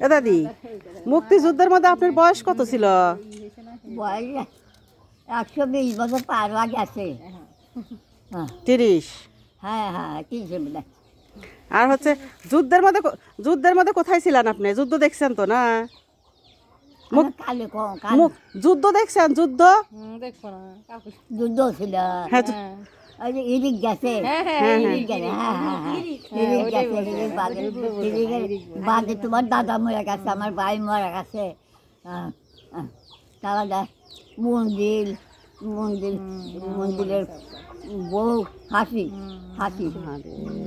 এ দাদি মুক্তিযুদ্ধের মধ্যে আপনার বয়স কত ছিল? বয়স একশো বিশ বছর পার হয়ে গেছে। হ্যাঁ। তিরিশ? হ্যাঁ হ্যাঁ সুবিধা আর হচ্ছে যুদ্ধের মধ্যে যুদ্ধের মধ্যে কোথায় ছিলেন আপনি? যুদ্ধ দেখছেন তো না? যুদ্ধ দেখছেন? যুদ্ধ? যুদ্ধ ছিল। হ্যাঁ যু- ওই যে ইরিক গেছে। ইরিক গেছে। হ্যাঁ হ্যাঁ ইরিক গেছে ইরিক বাদে ইরিকের বাদে তোমার দাদা মরে গেছে আমার ভাই মরে গেছে। তারপরে মন্দির মন্দির মন্দিরের বউ হাসি হাসি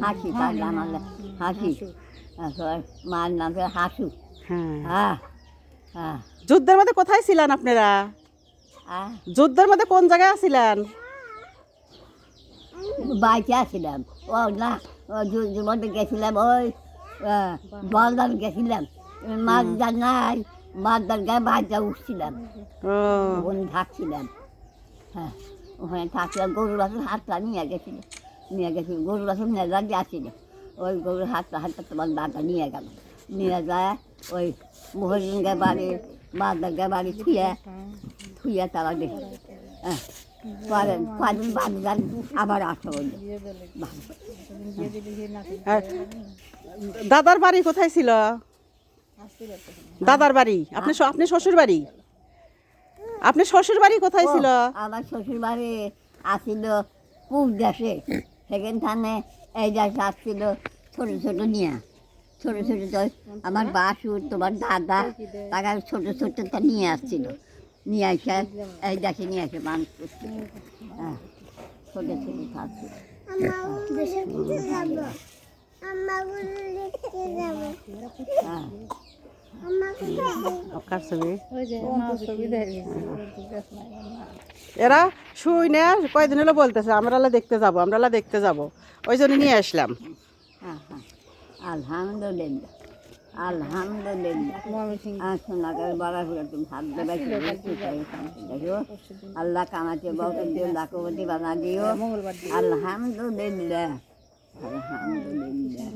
হাসি। তার নাম হাসি। মার নাম হাসু। হ্যাঁ। হ্যাঁ যুদ্ধের মধ্যে কোথায় ছিলেন আপনারা? যুদ্ধের মধ্যে কোন জায়গায় ছিলেন? বাইকে আসছিলাম। ও না মধ্যে গেছিলাম ওই বলদার গেছিলাম। মাছ যার নাই মাছ যার গায়ে বাচ্চা উঠছিলাম। ওখানে থাকছিলাম। হ্যাঁ ওখানে থাকছিলাম গরুর বাসন হাতটা নিয়ে গেছিল। নিয়ে গেছিল গরুর বাসন নেজা যাচ্ছিল। ওই গরুর হাতটা হাতটা তোমার দাদা নিয়ে গেল। নিয়ে যায় ওই মহিলিনকে বাড়ি বাদারকে বাড়ি থুয়ে থুয়ে তারা দেখে হ্যাঁ পরে কদিন বাদ যান আবার আসো দাদার বাড়ি কোথায় ছিল? দাদার বাড়ি? আপনি আপনি শ্বশুর বাড়ি? আপনি শ্বশুর বাড়ি কোথায় ছিল? আমার শ্বশুর বাড়ি আসছিল পূব দেশে সেখান এই দেশে আসছিল ছোট ছোট নিয়ে। ছোট ছোট তো আমার বাসুর তোমার দাদা তাকে ছোট ছোট তো নিয়ে আসছিল। নিয়ে আসে এই দেশে নিয়ে আসে মানুষ করছিল হ্যাঁ ছোট ছোট থাকছিল হ্যাঁ। এরা শুই না কয়দিন হলো বলতেছে আমরা দেখতে যাব আমরা দেখতে যাব। ওই জন্য নিয়ে আসলাম। হ্যাঁ হ্যাঁ। আলহামদুলিল্লাহ। আল্লাহ কামাতে বউকে দিও লাখপতি বানা দিও। আলহামদুলিল্লাহ। আলহামদুলিল্লাহ।